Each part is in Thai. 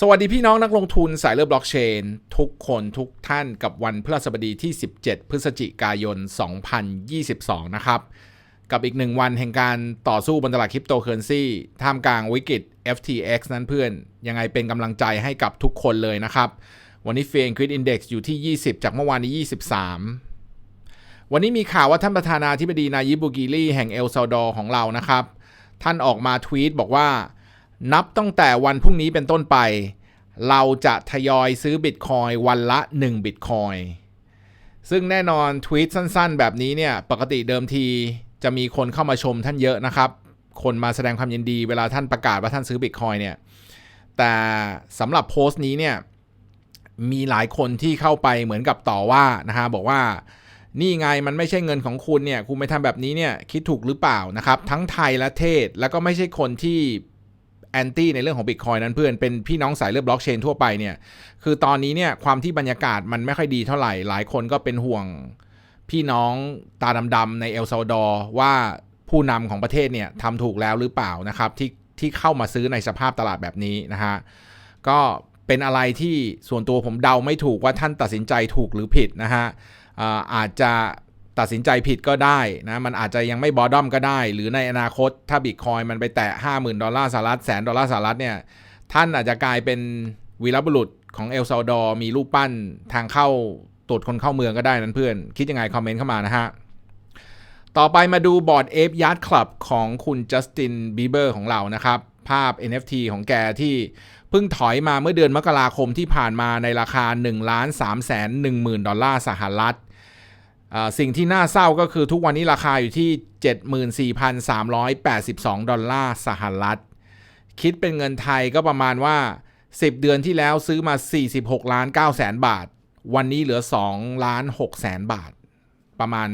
สวัสดีพี่น้องนักลงทุนสายเลือดบล็อกเชน ทุกคนทุกท่านกับวันพฤหัสบดีที่ 17 พฤศจิกายน 2022 นะครับ กับอีกหนึ่งวันแห่งการต่อสู้บนตลาดคริปโตเคอเรนซีท่ามกลางวิกฤต FTX นั้นเพื่อน ยังไงเป็นกำลังใจให้กับทุกคนเลยนะครับ วันนี้เฟนคริดอินเด็กซ์อยู่ที่ 20 จากเมื่อวานนี้ 23 วันนี้มีข่าวว่าท่านประธานาธิบดีนายิบูกิลี่แห่งเอลซาดอร์ของเรานะครับ ท่านออกมาทวีตบอกว่า นับตั้งแต่วันพรุ่งนี้เป็นต้นไป เราจะทยอยซื้อบิตคอยวันละ 1 บิตคอยซึ่งแน่นอนทวีตสั้นๆ แบบนี้เนี่ย ปกติเดิมทีจะมีคนเข้ามาชมท่านเยอะนะครับ คนมาแสดงความยินดีเวลาท่านประกาศว่าท่านซื้อบิตคอยเนี่ย แต่สำหรับโพสต์นี้เนี่ย มีหลายคนที่เข้าไปเหมือนกับต่อว่านะฮะบอกว่านี่ไงมันไม่ใช่เงินของคุณเนี่ย คุณไปทำแบบนี้เนี่ยคิดถูกหรือเปล่านะครับ ทั้งไทยและเทศแล้วก็ไม่ใช่คนที่ แอนตี้ในเรื่องของบิตคอยนั้นเพื่อนเป็นพี่น้องสายเลือดบล็อกเชนทั่วไปเนี่ยคือตอนนี้เนี่ยความที่บรรยากาศมันไม่ค่อยดีเท่าไหร่ หลายคนก็เป็นห่วงพี่น้องตาดำๆในเอลซาวดอร์ว่าผู้นำของประเทศเนี่ยทำถูกแล้วหรือเปล่านะครับที่ที่เข้ามาซื้อในสภาพตลาดแบบนี้นะฮะก็เป็นอะไรที่ส่วนตัวผมเดาไม่ถูกว่าท่านตัดสินใจถูกหรือผิดนะฮะอ่าอาจจะ ตัดสินใจผิดก็ได้นะมันอาจจะยังไม่บอดดอมก็ได้ หรือในอนาคตถ้าบิตคอยมันไปแตะ 50,000 ดอลลาร์สหรัฐแสนดอลลาร์สหรัฐเนี่ยท่านอาจจะกลายเป็นวีรบุรุษของเอลซาวดอร์มีรูปปั้นทางเข้าตรวจคนเข้าเมืองก็ได้นั้นเพื่อน คิดยังไงคอมเมนต์เข้ามานะฮะ ต่อไปมาดูบอร์ดเอฟยั h คลับของคุณจัสตินบีเบอร์ของเรานะครับ ภาพ NFT ของแกที่เพิ่งถอยมาเมื่อเดือนมกราคมที่ผ่านมาในราคา1ล้าน3แสน1หมื่นดอลลาร์สหรัฐ สิ่งที่น่าเศร้าก็คือทุกวันนี้ราคาอยู่ที่ 74,382 ดอลลาร์สหรัฐ คิดเป็นเงินไทยก็ประมาณว่า 10 เดือนที่แล้วซื้อมา 46 ล้าน9แสนบาท วันนี้เหลือ 2 ล้าน6แสนบาท ประมาณ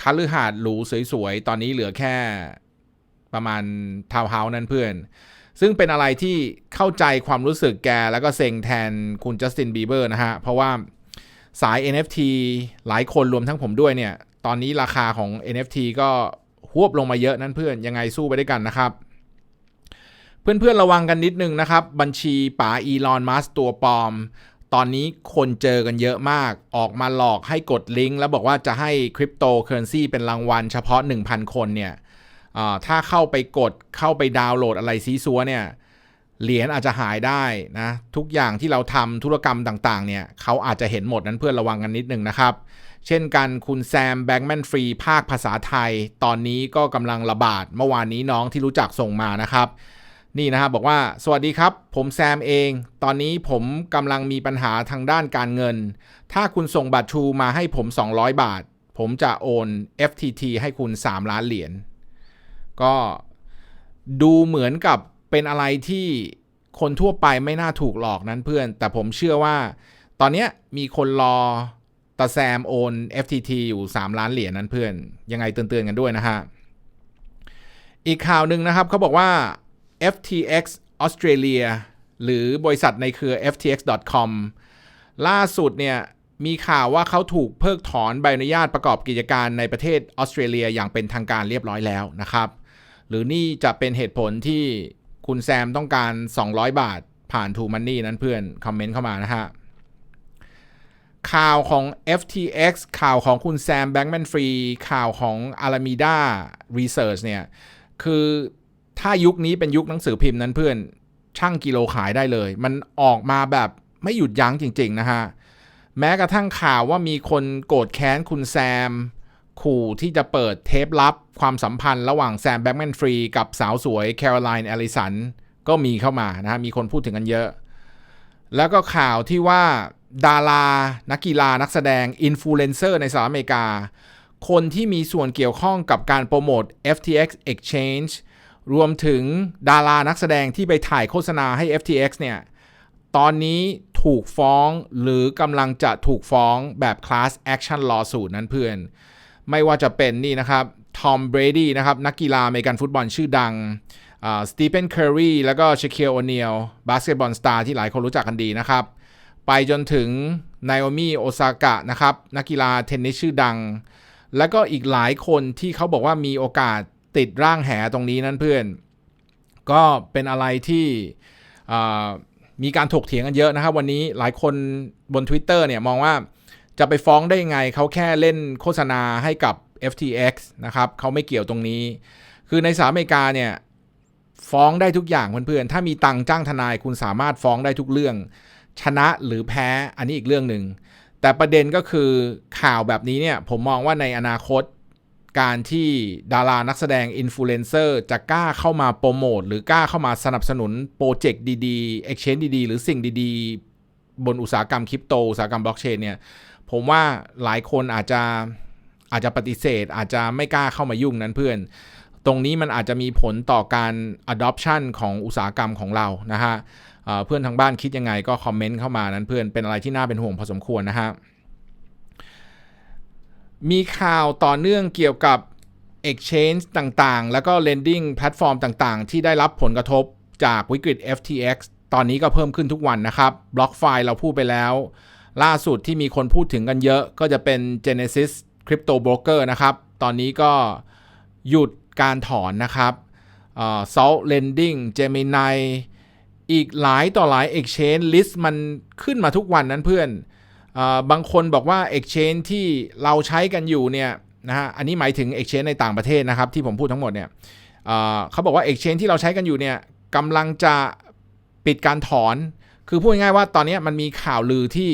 คาลือหาดหรูสวยๆ ตอนนี้เหลือแค่ประมาณทาวน์เฮาส์นั่นเพื่อน ซึ่งเป็นอะไรที่เข้าใจความรู้สึกแกแล้วก็เซ็งแทนคุณจัสตินบีเบอร์นะฮะ เพราะว่า สาย NFT หลายคนรวมทั้งผมด้วยเนี่ย ตอนนี้ราคาของ NFT ก็หวบลงมาเยอะนั่นเพื่อนยังไงสู้ไปด้วยกันนะครับ เพื่อนๆระวังกันนิดนึงนะครับ บัญชีป๋าอีลอนมัสตัวปลอม ตอนนี้คนเจอกันเยอะมาก ออกมาหลอกให้กดลิงก์แล้วบอกว่าจะให้คริปโตเคอเรนซีเป็นรางวัลเฉพาะ 1,000 คนเนี่ยถ้าเข้าไปกดเข้าไปดาวน์โหลดอะไรซีซัวเนี่ย เหรียญอาจจะหายได้นะทุกอย่างที่เราทำธุรกรรมต่างๆเนี่ยเขาอาจจะเห็นหมดนั้นเพื่อนระวังกันนิดนึงนะครับ เช่นกันคุณแซมแบงแมนฟรีภาคภาษาไทย ตอนนี้ก็กำลังระบาดเมื่อวานนี้น้องที่รู้จักส่งมานะครับนี่นะครับบอกว่าสวัสดีครับ ผมแซมเอง ตอนนี้ผมกำลังมีปัญหาทางด้านการเงิน ถ้าคุณส่งบัตรชูมาให้ผม 200 บาท ผมจะโอน FTT ให้คุณ 3 ล้านเหรียญก็ดูเหมือนกับ เป็นอะไรที่คนทั่วไปไม่น่าถูกหลอกนั้นเพื่อน แต่ผมเชื่อว่า ตอนนี้มีคนรอตาแซมโอน FTT อยู่ 3 ล้านเหรียญนั้นเพื่อน ยังไงเตือนๆกันด้วยนะฮะ อีกข่าวหนึ่งนะครับเขาบอกว่า FTX Australia หรือบริษัทในเครือ FTX.com ล่าสุดเนี่ยมีข่าวว่าเขาถูกเพิกถอนใบอนุญาตประกอบกิจการในประเทศออสเตรเลียอย่างเป็นทางการเรียบร้อยแล้วนะครับ หรือนี่จะเป็นเหตุผลที่ คุณแซมต้องการ 200 บาทผ่านทูมันนี่นั้นเพื่อน คอมเมนต์เข้ามานะฮะ ข่าวของ FTX ข่าวของคุณแซมแบงก์แมนฟรีข่าวของ Alameda Research เนี่ย คือถ้ายุคนี้เป็นยุคหนังสือพิมพ์นั้นเพื่อน ช่างกิโลขายได้เลย มันออกมาแบบไม่หยุดยั้งจริง ๆ นะฮะ แม้กระทั่งข่าวว่ามีคนโกรธแค้นคุณแซม ขู่ที่จะเปิดเทปลับความสัมพันธ์ระหว่างแซมแบ็กแมนฟรีกับสาวสวยแคโรไลน์แอลิสันก็มีเข้ามานะฮะมีคนพูดถึงกันเยอะ แล้วก็ข่าวที่ว่าดารานักกีฬานักแสดงอินฟลูเอนเซอร์ในสหรัฐอเมริกา คนที่มีส่วนเกี่ยวข้องกับการโปรโมท FTX Exchange รวมถึงดารานักแสดงที่ไปถ่ายโฆษณาให้ FTX เนี่ย ตอนนี้ถูกฟ้องหรือกำลังจะถูกฟ้องแบบ class action lawsuit นั้นเพื่อน ไม่ว่าจะเป็นนี่นะครับทอมเบรดี้นะครับนักกีฬาอเมริกันฟุตบอลชื่อดังสตีเฟนเคอร์รีแล้วก็เชคิลโอเนียลบาสเกตบอลสตาร์ที่หลายคนรู้จักกันดีนะครับ ไปจนถึงไนโอมิโอซากะนะครับนักกีฬาเทนนิสชื่อดัง แล้วก็อีกหลายคนที่เขาบอกว่ามีโอกาสติดร่างแหตรงนี้นั่นเพื่อน ก็เป็นอะไรที่มีการถกเถียงกันเยอะนะครับ วันนี้หลายคนบน Twitter เนี่ยมองว่า จะไปฟ้องได้ยังไงเขาแค่เล่นโฆษณาให้กับ FTX นะครับเขาไม่เกี่ยวตรงนี้ คือในสหรัฐอเมริกาเนี่ยฟ้องได้ทุกอย่างเพื่อนๆ ถ้ามีตังจ้างทนายคุณสามารถฟ้องได้ทุกเรื่อง ชนะหรือแพ้อันนี้อีกเรื่องหนึ่ง แต่ประเด็นก็คือข่าวแบบนี้เนี่ยผมมองว่าในอนาคตการที่ดารานักแสดงอินฟลูเอนเซอร์จะกล้าเข้ามาโปรโมทหรือกล้าเข้ามาสนับสนุนโปรเจกต์ดีๆ Exchange ดีๆ หรือสิ่งดีๆ บนอุตสาหกรรมคริปโต อุตสาหกรรมบล็อกเชนเนี่ย ผมว่าหลายคนอาจจะอาจจะปฏิเสธ อาจจะไม่กล้าเข้ามายุ่งนั้นเพื่อน ตรงนี้มันอาจจะมีผลต่อการ adoption ของอุตสาหกรรมของเรานะฮะเเพื่อนทางบ้านคิดยังไงก็คอมเมนต์เข้ามานั้นเพื่อนเป็นอะไรที่น่าเป็นห่วงพอสมควรนะฮะมีข่าวต่อเนื่องเกี่ยวกับ Exchange ต่างๆ แล้วก็ Lending แพลตฟอร์มต่างๆ ที่ได้รับผลกระทบจากวิกฤต FTX ตอนนี้ก็เพิ่มขึ้นทุกวันนะครับ บล็อกไฟเราพูดไปแล้ว ล่าสุดที่มีคนพูดถึงกันเยอะก็จะเป็น Genesis Crypto Broker นะครับ ตอนนี้ก็หยุดการถอนนะครับ Salt Lending Gemini อีกหลายต่อหลาย Exchange list มันขึ้นมาทุกวันนั้นเพื่อนอบางคนบอกว่า Exchange ที่เราใช้กันอยู่เนี่ยนะฮะ อันนี้หมายถึง Exchange ในต่างประเทศนะครับ ที่ผมพูดทั้งหมดเนี่ยเขาบอกว่า Exchange ที่เราใช้กันอยู่เนี่ยกำลังจะปิดการถอน คือพูดง่ายว่าตอนนี้มันมีข่าวลือที่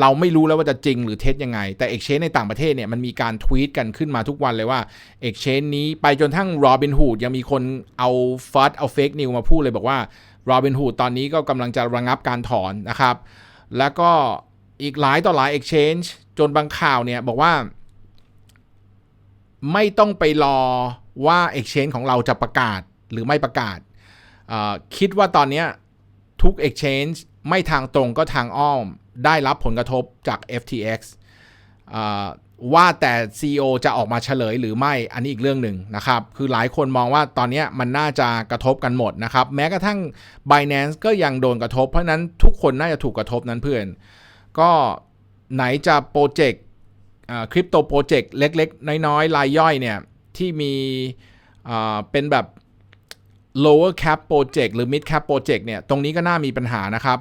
เราไม่รู้แล้วว่าจะจริงหรือเท็จยังไง แต่ Exchange ในต่างประเทศเนี่ยมันมีการทวีตกันขึ้นมาทุกวันเลยว่า Exchange นี้ไปจนทั้ง Robinhood ยังมีคนเอาฟัดเอาเฟกนิวมาพูดเลยบอกว่า Robinhood ตอนนี้ก็กำลังจะระงับการถอนนะครับ แล้วก็อีกหลายต่อหลาย Exchange จนบางข่าวเนี่ยบอกว่า ไม่ต้องไปรอว่า Exchange ของเราจะประกาศหรือไม่ประกาศ คิดว่าตอนนี้ทุก Exchange ไม่ทางตรงก็ทางอ้อม ได้รับผลกระทบจาก FTX ว่าแต่ CEO จะออกมาเฉลยหรือไม่อันนี้อีกเรื่องหนึ่งนะครับ คือหลายคนมองว่าตอนนี้มันน่าจะกระทบกันหมดนะครับ แม้กระทั่ง Binance ก็ยังโดนกระทบ เพราะนั้นทุกคนน่าจะถูกกระทบนั้นเพื่อน ก็ไหนจะโปรเจกต์คริปโตโปรเจกต์เล็ก ๆ น้อย ๆ รายย่อยเนี่ย ที่มีเป็นแบบ lower cap project หรือ mid cap project เนี่ย ตรงนี้ก็น่ามีปัญหานะครับ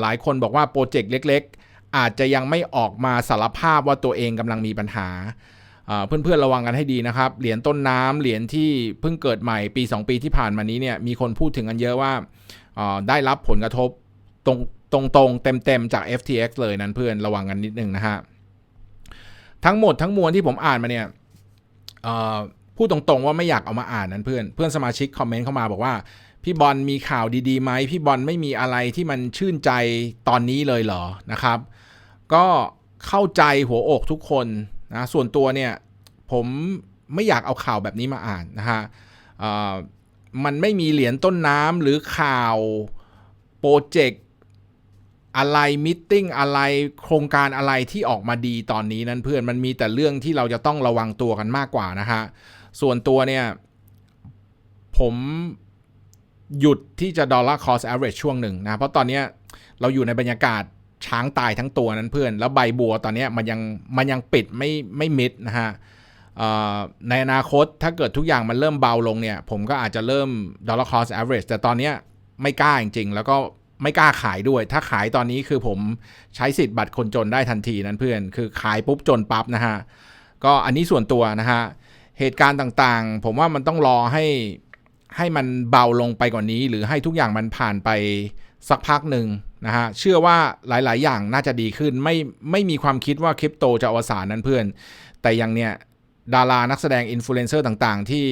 หลายคนบอกว่าโปรเจกต์เล็ก ๆ อาจจะยังไม่ออกมาสารภาพว่าตัวเองกำลังมีปัญหาเพื่อนๆระวังกันให้ดีนะครับ เหรียญต้นน้ำเหรียญที่เพิ่งเกิดใหม่ปี 2 ปีที่ผ่านมานี้เนี่ยมีคนพูดถึงกันเยอะว่าได้รับผลกระทบตรงตรงๆเต็มๆจาก FTX เลยนั้นเพื่อนระวังกันนิดนึงนะฮะทั้งหมดทั้งมวลที่ผมอ่านมาเนี่ย พูดตรงๆ ว่าไม่อยากเอามาอ่านนั้นเพื่อน เพื่อนสมาชิกคอมเมนต์เข้ามาบอกว่า พี่บอลมีข่าวดีๆไหมพี่บอลไม่มีอะไรที่มันชื่นใจตอนนี้เลยเหรอนะครับ ก็เข้าใจหัวอกทุกคนนะส่วนตัวเนี่ยผมไม่อยากเอาข่าวแบบนี้มาอ่านนะฮะมันไม่มีเหรียญต้นน้ำหรือข่าวโปรเจกต์อะไรมิทติ้งอะไรโครงการอะไรที่ออกมาดีตอนนี้นั้นเพื่อนมันมีแต่เรื่องที่เราจะต้องระวังตัวกันมากกว่านะฮะ ส่วนตัวเนี่ย ผมหยุดที่จะ dollar cost average ช่วงหนึ่งนะ เพราะตอนนี้เราอยู่ในบรรยากาศช้างตายทั้งตัวนั้นเพื่อน แล้วใบบัวตอนนี้มันยังมันยังปิดไม่ไม่มิดนะฮะในอนาคตถ้าเกิดทุกอย่างมันเริ่มเบาลงเนี่ย ผมก็อาจจะเริ่ม dollar cost average แต่ตอนนี้ไม่กล้าจริง ๆ แล้วก็ไม่กล้าขายด้วย ถ้าขายตอนนี้คือผมใช้สิทธิ์บัตรคนจนได้ทันทีนั้นเพื่อน คือขายปุ๊บจนปั๊บนะฮะ ก็อันนี้ส่วนตัวนะฮะ เหตุการณ์ต่างๆ ผมว่ามันต้องรอให้ให้มันเบาลงไปกว่านี้ หรือให้ทุกอย่างมันผ่านไปสักพักหนึ่งนะฮะ เชื่อว่าหลายๆ อย่างน่าจะดีขึ้น ไม่ไม่มีความคิดว่าคริปโตจะอวสานนั้นเพื่อน แต่อยังเนี่ยดารานักแสดงอินฟลูเอนเซอร์ต่างๆ ที่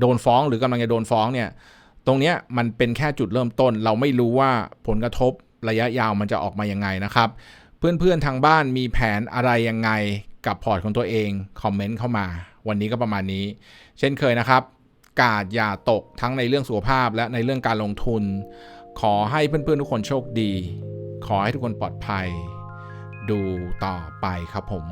โดนฟ้องหรือกำลังจะโดนฟ้องเนี่ย ตรงเนี้ยมันเป็นแค่จุดเริ่มต้น เราไม่รู้ว่าผลกระทบระยะยาวมันจะออกมายังไงนะครับ เพื่อนๆทางบ้านมีแผนอะไรยังไงกับพอร์ตของตัวเอง คอมเมนต์เข้ามา วันนี้ก็ประมาณนี้ เช่นเคยนะครับ กาดอย่าตกทั้งในเรื่องสุขภาพและในเรื่องการลงทุน ขอให้เพื่อนๆทุกคนโชคดี ขอให้ทุกคนปลอดภัย ดูต่อไปครับผม